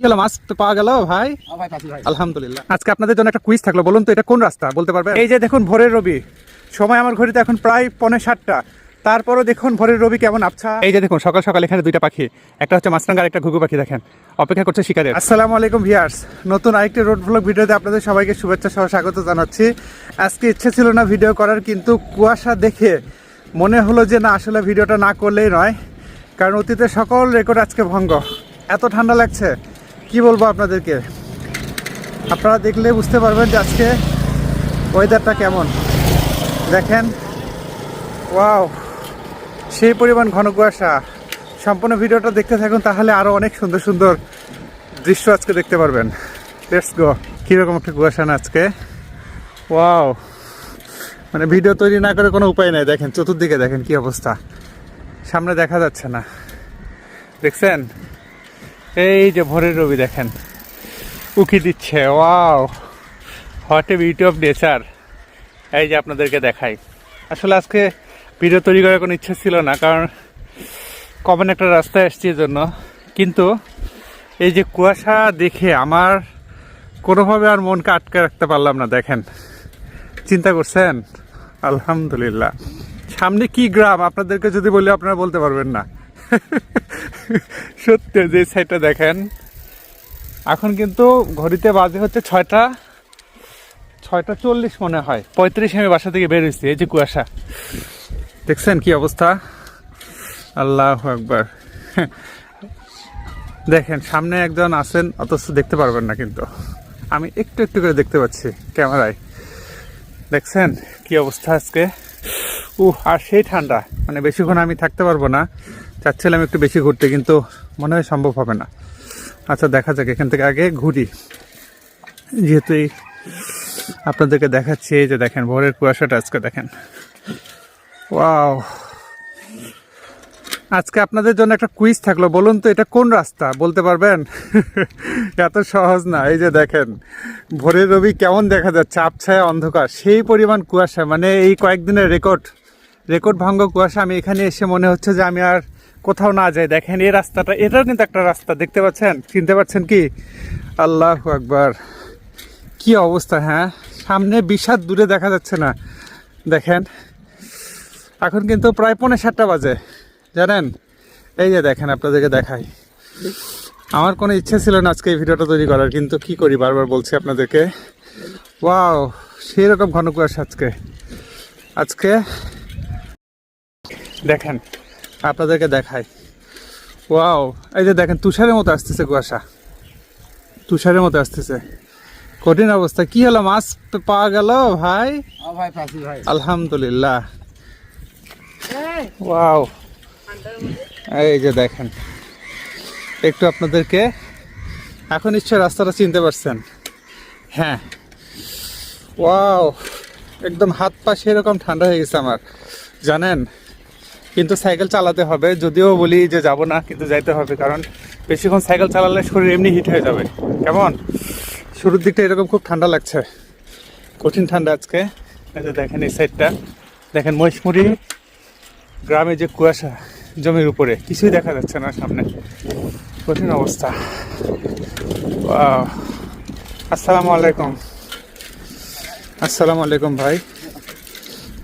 কি মাছ তো পাওয়া গেল ভাই। আলহামদুলিল্লাহ। আজকে আপনাদের জন্য একটা কুইজ থাকল বলুন তো এটা কোন রাস্তা? বলতে পারবেন? এই যে দেখুন ভোরের রবি। সময় আমার ঘড়িতে এখন প্রায় সাতটা। তারপরও দেখুন ভোরের রবি কেমন আবছা? এই যে দেখুন সকাল সকাল এখানে দুইটা পাখি একটা হচ্ছে মাছরাঙ্গা আর একটা ঘুঘু পাখি দেখেন। অপেক্ষা করছে শিকারের। আসসালামু আলাইকুম ভিয়ার্স নতুন আরেকটি রোড ব্লগ ভিডিওতে আপনাদের সবাইকে শুভেচ্ছা সহ স্বাগত জানাচ্ছি। আজকে ইচ্ছে ছিল না ভিডিও করার কিন্তু কুয়াশা দেখে মনে হলো যে না আসলে ভিডিওটা না করলেই নয়। কারণ অতীতের সকল রেকর্ড আজকে ভঙ্গ। এত ঠান্ডা লাগছে। কি বলব আপনাদেরকে? আপনারা দেখলে বুঝতে পারবেন যে আজকে ওয়েদারটা কেমন। দেখেন, ওয়াও, সেই পরিমাণ ঘন কুয়াশা। সম্পূর্ণ ভিডিওটা দেখতে থাকুন, তাহলে আরও অনেক সুন্দর সুন্দর দৃশ্য আজকে দেখতে পারবেন। লেটস গো কীরকম একটা কুয়াশা না আজকে? ওয়াও মানে ভিডিও তৈরি না করে কোনো উপায় নেই। দেখেন, চতুর্দিকে দেখেন কি অবস্থা। সামনে দেখা যাচ্ছে না। দেখছেন? এই যে ভোরের রবি দেখেন। উকি দিচ্ছে, wow. What a beauty of nature এই যে আপনাদেরকে দেখাই। আসলে আজকে ভিডিও তৈরি করার কোনো ইচ্ছা ছিল না, কারণ কমন একটা রাস্তায় এসছি এই জন্য কিন্তু এই যে কুয়াশা দেখে আমার কোনোভাবে আর মনকে আটকে রাখতে পারলাম না, দেখেন। চিন্তা করছেন? আলহামদুলিল্লাহ। সামনে কি গ্রাম? আপনাদেরকে যদি বলি, আপনারা বলতে পারবেন না। সত্যি, যে সাইডটা দেখেন। এখন কিন্তু ঘড়িতে বাজে হচ্ছে ছয়টা ছয়টা চল্লিশ মনে হয়। পঁয়ত্রিশ আমি বাসা থেকে বের হয়েছি, এই যে কুয়াশা। দেখছেন কি অবস্থা? আল্লাহ একবার দেখেন, সামনে একজন আছেন, অথচ দেখতে পারবেন না কিন্তু। আমি একটু একটু করে দেখতে পাচ্ছি ক্যামেরায়। দেখছেন কি অবস্থা আজকে? উহ আর সেই ঠান্ডা। মানে বেশিক্ষণ আমি থাকতে পারব না। চাচ্ছিলাম একটু বেশি ঘুরতে, কিন্তু মনে হয় সম্ভব হবে না। আচ্ছা দেখা যাক, এখান থেকে আগে ঘুরি। যেহেতু এই আপনাদেরকে দেখাচ্ছি, এই যে দেখেন, ভোরের কুয়াশাটা আজকে দেখেন। ওয়াও। আজকে আপনাদের জন্য একটা কুইজ থাকল, বলুন তো এটা কোন রাস্তা, বলতে পারবেন? এত সহজ না, এই যে দেখেন, ভোরের রবি কেমন দেখা যাচ্ছে, আবছায়া অন্ধকার, সেই পরিমাণ কুয়াশা মানে এই কয়েকদিনের রেকর্ড। রেকর্ড ভাঙ্গ কুয়াশা, আমি এখানে এসে মনে হচ্ছে যে আমি আর কোথাও না যাই। দেখেন, এই রাস্তাটা, এটাও কিন্তু একটা রাস্তা, দেখতে পাচ্ছেন? চিনতে পারছেন কি? আল্লাহ আকবার। কি অবস্থা হ্যাঁ? সামনে বিশাল দূরে দেখা যাচ্ছে না। দেখেন, এখন কিন্তু প্রায় পৌনে সাতটা বাজে। জানেন? এই যে দেখেন, আপনাদেরকে দেখাই। আমার কোনো ইচ্ছে ছিল না আজকে এই ভিডিওটা তৈরি করার, কিন্তু কি করি, বারবার বলছি আপনাদেরকে। ওয়াও সেই রকম ঘন কুয়াশা আজকে। আজকে দেখেন আপনাদেরকে দেখাই। ওয়াও এই যে দেখেন তুষারের মতো আসতেছে কুয়াশা। তুষারের মতো আসতেছে। কঠিন অবস্থা। কি হলো? মাছ পাওয়া গেল ফাঁসি ভাই আলহামদুলিল্লাহ। ওয়াও। এই যে দেখেন একটু আপনাদেরকে এখন নিশ্চয় রাস্তাটা চিনতে পারছেন। হ্যাঁ। ওয়াও একদম হাত পা সেরকম ঠান্ডা হয়ে গেছে আমার। জানেন কিন্তু সাইকেল চালাতে হবে। যদিও বলি যে যাব না, কিন্তু যাইতে হবে, কারণ বেশিক্ষণ সাইকেল চালালে শরীর এমনি হিট হয়ে যাবে। কেমন? শুরুর দিকটা এরকম খুব ঠান্ডা লাগছে। কঠিন ঠান্ডা আজকে। দেখেন এই সাইডটা দেখেন মহিষমুড়ি গ্রামে যে কুয়াশা জমির উপরে, কিছুই দেখা যাচ্ছে না সামনে। কঠিন অবস্থা। আসসালামু আলাইকুম। আসসালামু আলাইকুম ভাই।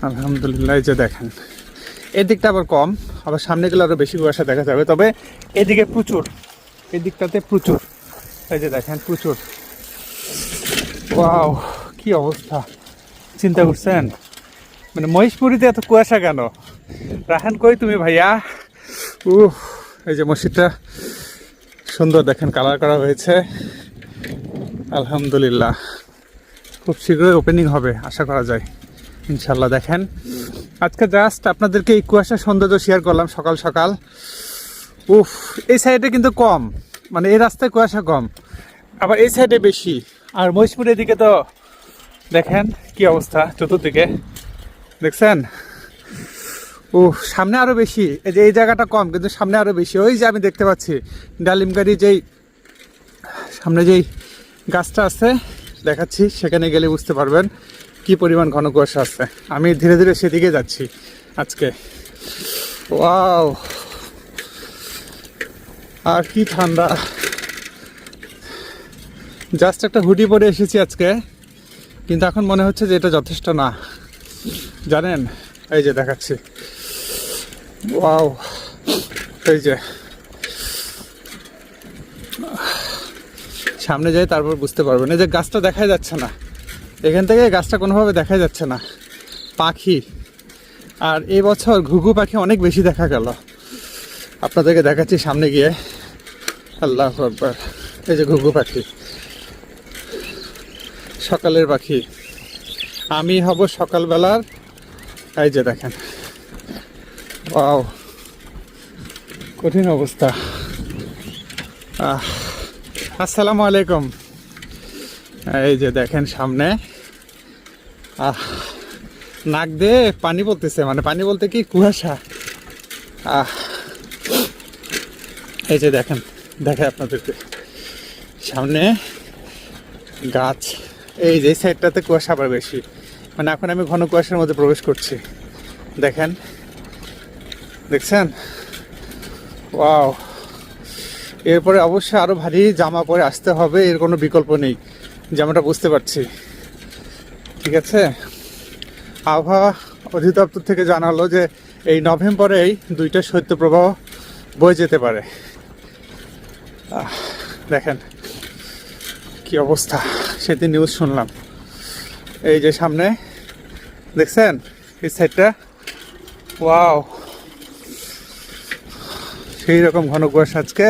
আলহামদুলিল্লাহ যে দেখেন। এদিকটা আবার কম, আবার সামনে গেলে আরও বেশি কুয়াশা দেখা যাবে। তবে এদিকে প্রচুর এদিকটাতে প্রচুর। এই যে দেখেন, প্রচুর। ওয়াও, কি অবস্থা। চিন্তা করছেন? মানে মহিষপুরিতে এত কুয়াশা কেন? রাহান কই তুমি ভাইয়া? উহ এই যে মসজিদটা সুন্দর দেখেন কালার করা হয়েছে। আলহামদুলিল্লাহ। খুব শীঘ্রই ওপেনিং হবে, আশা করা যায়। ইনশাল্লাহ দেখেন। আজকে জাস্ট আপনাদেরকে এই কুয়াশার সৌন্দর্য শেয়ার করলাম সকাল সকাল। উফ, এই সাইডে কিন্তু কম। মানে এই রাস্তায় কুয়াশা কম। আবার এই সাইডে বেশি। আর মহিষপুরের দিকে তো দেখেন কি অবস্থা চতুর্দিকে। দেখছেন? ও সামনে আরও বেশি। এই যে এই জায়গাটা কম, কিন্তু সামনে আরও বেশি। ওই যে আমি দেখতে পাচ্ছি, ডালিমগাড়ি যেই, সামনে যেই গাছটা আছে, দেখাচ্ছি, সেখানে গেলে বুঝতে পারবেন। কি পরিমাণ ঘন কুয়াশা আছে? আমি ধীরে ধীরে সেদিকে যাচ্ছি আজকে। ওয়াও। আর কি ঠান্ডা। জাস্ট একটা হুডি পরে এসেছি আজকে, কিন্তু এখন মনে হচ্ছে যে এটা যথেষ্ট না। জানেন? এই যে দেখাচ্ছি। ওয়াও। এই যে। সামনে যাই, তারপর বুঝতে পারবেন। এই যে গাছটা দেখাই যাচ্ছে না। এখান থেকে গাছটা কোনোভাবে দেখা যাচ্ছে না। পাখি। আর এই বছর ঘুঘু পাখি অনেক বেশি দেখা গেল। আপনাদেরকে দেখাচ্ছি সামনে গিয়ে। আল্লাহ এই যে ঘুঘু পাখি। সকালের পাখি। আমি হব সকালবেলার, এই যে দেখেন। ও কঠিন অবস্থা। আসসালামু আলাইকুম। এই যে দেখেন সামনে। আহ নাক দিয়ে পানি বলতেছে মানে পানি বলতে কি কুয়াশা? আহ, এই যে দেখেন দেখে আপনাদেরকে। সামনে গাছ, এই যে সাইডটাতে কুয়াশা আবার বেশি। মানে এখন আমি ঘন কুয়াশার মধ্যে প্রবেশ করছি। দেখেন, দেখছেন? ওয়াও। এরপরে অবশ্যই আরও ভারী জামা পরে আসতে হবে, এর কোনো বিকল্প নেই জামাটা বুঝতে পারছি। ঠিক আছে? আবহাওয়া অধিদপ্তর থেকে জানালো যে এই নভেম্বরেই দুইটা শৈত্যপ্রবাহ বয়ে যেতে পারে। দেখেন কি অবস্থা, সেদিন নিউজ শুনলাম। এই যে সামনে, দেখছেন? এই সাইডটা ওয়াও সেই রকম ঘন কুয়াশা আজকে।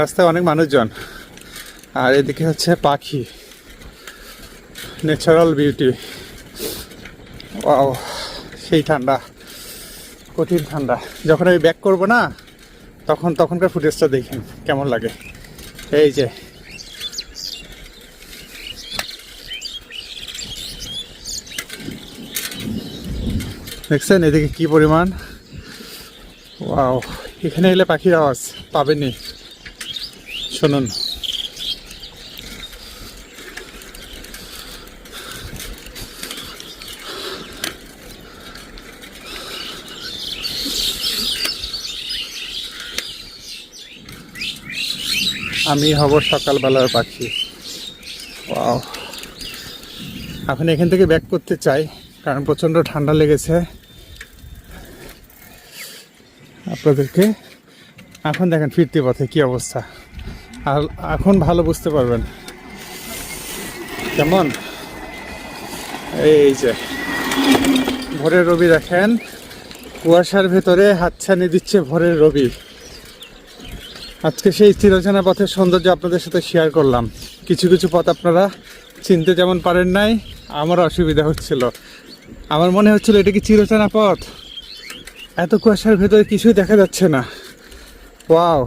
রাস্তায় অনেক মানুষজন। আর এদিকে হচ্ছে পাখি। ন্যাচারাল বিউটি ওয়াও সেই ঠান্ডা, কঠিন ঠান্ডা। যখন আমি ব্যাক করব না, তখন তখনকার ফুটেজটা দেখেন কেমন লাগে। এই যে। দেখছেন এদিকে কি পরিমাণ? ওয়াও এখানে এলে পাখির আওয়াজ পাবেনি শুনুন। আমি হব সকালবেলার পাখি। ওয়াও এখন এখান থেকে ব্যাক করতে চাই, কারণ প্রচণ্ড ঠান্ডা লেগেছে। আপনাদেরকে এখন দেখেন ফিরতি পথে কি অবস্থা। আর এখন ভালো বুঝতে পারবেন। কেমন? এই যে, ভোরের রবি দেখেন। কুয়াশার ভেতরে হাতছানি দিচ্ছে ভোরের রবি। আজকে সেই চিরচেনা পথের সৌন্দর্য আপনাদের সাথে শেয়ার করলাম। কিছু কিছু পথ আপনারা চিনতে যেমন পারেন নাই আমার অসুবিধা হচ্ছিল। আমার মনে হচ্ছিল, এটা কি চিরচেনা পথ? এত কুয়াশার ভেতরে কিছুই দেখা যাচ্ছে না। ওয়াও,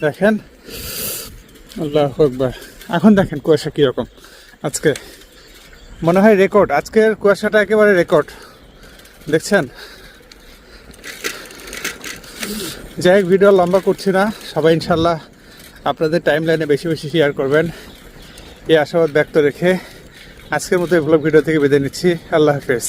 দেখেন। আল্লাহ আকবার। এখন দেখেন কুয়াশা কীরকম। আজকে মনে হয় রেকর্ড আজকের কুয়াশাটা একেবারে রেকর্ড দেখছেন? যাই হোক, ভিডিও লম্বা করছি না। সবাই ইনশাল্লাহ আপনাদের টাইম লাইনে বেশি বেশি শেয়ার করবেন। এই আশাবাদ ব্যক্ত রেখে আজকের মতো এই ভিডিও থেকে বেঁধে নিচ্ছি। আল্লাহ হাফেজ।